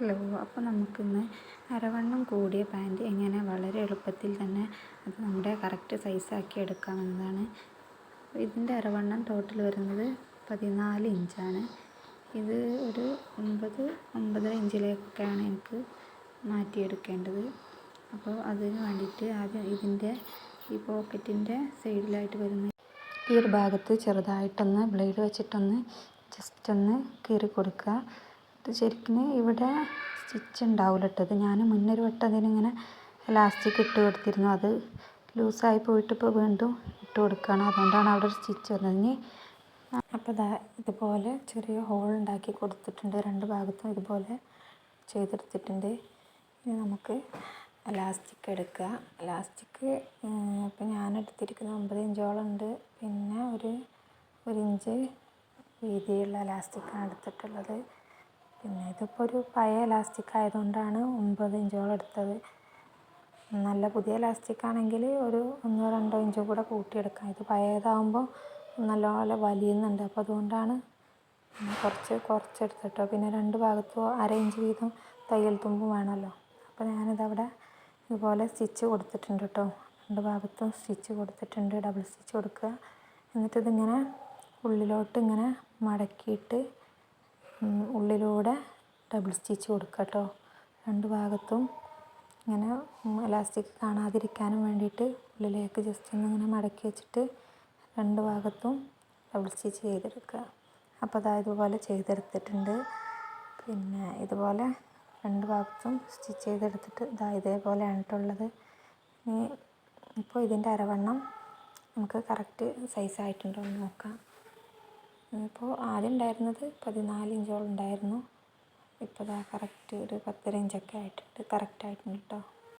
Hello അപ്പോൾ നമുക്കിന്ന് അരവണ്ണം കൂടിയ പാന്റ് എങ്ങനെ വളരെ എളുപ്പത്തിൽ തന്നെ അത് നമ്മുടെ കറക്റ്റ് സൈസാക്കി എടുക്കാമെന്നതാണ്. ഇതിന്റെ അരവണ്ണം ടോട്ടൽ വരുന്നത് പതിനാല് ഇഞ്ചാണ് ഇത് ഒരു ഒമ്പത് ഒമ്പതര ഇഞ്ചിലേക്കാണ് എനിക്ക് മാറ്റിയെടുക്കേണ്ടത്. അപ്പോൾ അതിന് വേണ്ടിയിട്ട് ആദ്യം ഇതിന്റെ ഈ പോക്കറ്റിന്റെ സൈഡിലായിട്ട് വരുന്ന ഈ ഒരു ഭാഗത്ത് ചെറുതായിട്ടൊന്ന് ബ്ലേഡ് വെച്ചിട്ടൊന്ന് ജസ്റ്റ് ഒന്ന് കീറി കൊടുക്കുക ഇത് ശരിക്കും ഇവിടെ സ്റ്റിച്ച് ഉണ്ടാവില്ല കേട്ടോ ഞാൻ മുന്നേ ഒരു വട്ടം അതിനിങ്ങനെ ഇലാസ്റ്റിക് ഇട്ട് കൊടുത്തിരുന്നു. അത് ലൂസായി പോയിട്ട് ഇപ്പോൾ വീണ്ടും ഇട്ട് കൊടുക്കുകയാണ് അതുകൊണ്ടാണ് അവിടെ ഒരു സ്റ്റിച്ച് വന്നത്. ഇനി അപ്പോൾ ഇതാ ഇതുപോലെ ചെറിയ ഹോൾ ഉണ്ടാക്കി കൊടുത്തിട്ടുണ്ട്. രണ്ട് ഭാഗത്തും ഇതുപോലെ ചെയ്തെടുത്തിട്ടുണ്ട്. ഇനി നമുക്ക് ഇലാസ്റ്റിക് എടുക്കുക. ഇലാസ്റ്റിക് ഇപ്പം ഞാൻ എടുത്തിരിക്കുന്നത് ഒമ്പത് ഇഞ്ചോളം ഉണ്ട്. പിന്നെ ഒരു ഒരു ഇഞ്ച് വീതിയുള്ള ഇലാസ്റ്റിക്കാണ് എടുത്തിട്ടുള്ളത്. പിന്നെ ഇതിപ്പോൾ ഒരു പഴയ ഇലാസ്റ്റിക് ആയതുകൊണ്ടാണ് ഒമ്പത് ഇഞ്ചോളം എടുത്തത്. നല്ല പുതിയ ഇലാസ്റ്റിക് ആണെങ്കിൽ ഒരു ഒന്നോ രണ്ടോ ഇഞ്ചോ കൂടെ കൂട്ടിയെടുക്കാം. ഇത് പഴയതാകുമ്പോൾ നല്ലപോലെ വലിയുന്നുണ്ട്. അപ്പോൾ അതുകൊണ്ടാണ് കുറച്ച് കുറച്ചെടുത്തിട്ടോ. പിന്നെ രണ്ട് ഭാഗത്തും അര ഇഞ്ച് വീതം തയ്യൽ തുമ്പും വേണമല്ലോ. അപ്പോൾ ഞാനിതവിടെ ഇതുപോലെ സ്റ്റിച്ച് കൊടുത്തിട്ടുണ്ട് കേട്ടോ. രണ്ട് ഭാഗത്തും സ്റ്റിച്ച് കൊടുത്തിട്ടുണ്ട്. ഡബിൾ സ്റ്റിച്ച് കൊടുക്കുക. എന്നിട്ടിതിങ്ങനെ ഉള്ളിലോട്ട് ഇങ്ങനെ മടക്കിയിട്ട് ഉള്ളിലൂടെ ഡബിൾ സ്റ്റിച്ച് കൊടുക്കുക കേട്ടോ രണ്ട് ഭാഗത്തും ഇങ്ങനെ ഇലാസ്റ്റിക് കാണാതിരിക്കാനും വേണ്ടിയിട്ട് ഉള്ളിലേക്ക് ജസ്റ്റ് ഒന്ന് ഇങ്ങനെ മടക്കി വെച്ചിട്ട് രണ്ട് ഭാഗത്തും ഡബിൾ സ്റ്റിച്ച് ചെയ്തെടുക്കുക. അപ്പോൾ അതാ ഇതുപോലെ ചെയ്തെടുത്തിട്ടുണ്ട്. പിന്നെ ഇതുപോലെ രണ്ട് ഭാഗത്തും സ്റ്റിച്ച് ചെയ്തെടുത്തിട്ട് ഇതാ ഇതേപോലെയാണ് കേട്ടുള്ളത് ഇനി ഇപ്പോൾ ഇതിന്റെ അരവണ്ണം നമുക്ക് കറക്റ്റ് സൈസ് ആയിട്ടുണ്ടോ എന്ന് നോക്കാം. ഇപ്പോൾ ആദ്യം ഉണ്ടായിരുന്നത് പതിനാല് ഇഞ്ചോളം ഉണ്ടായിരുന്നു. ഇപ്പോൾ ഇതാ കറക്റ്റ് ഒരു പത്തര ഇഞ്ചൊക്കെ ആയിട്ടുണ്ട്. കറക്റ്റ് ആയിട്ടുണ്ട് കേട്ടോ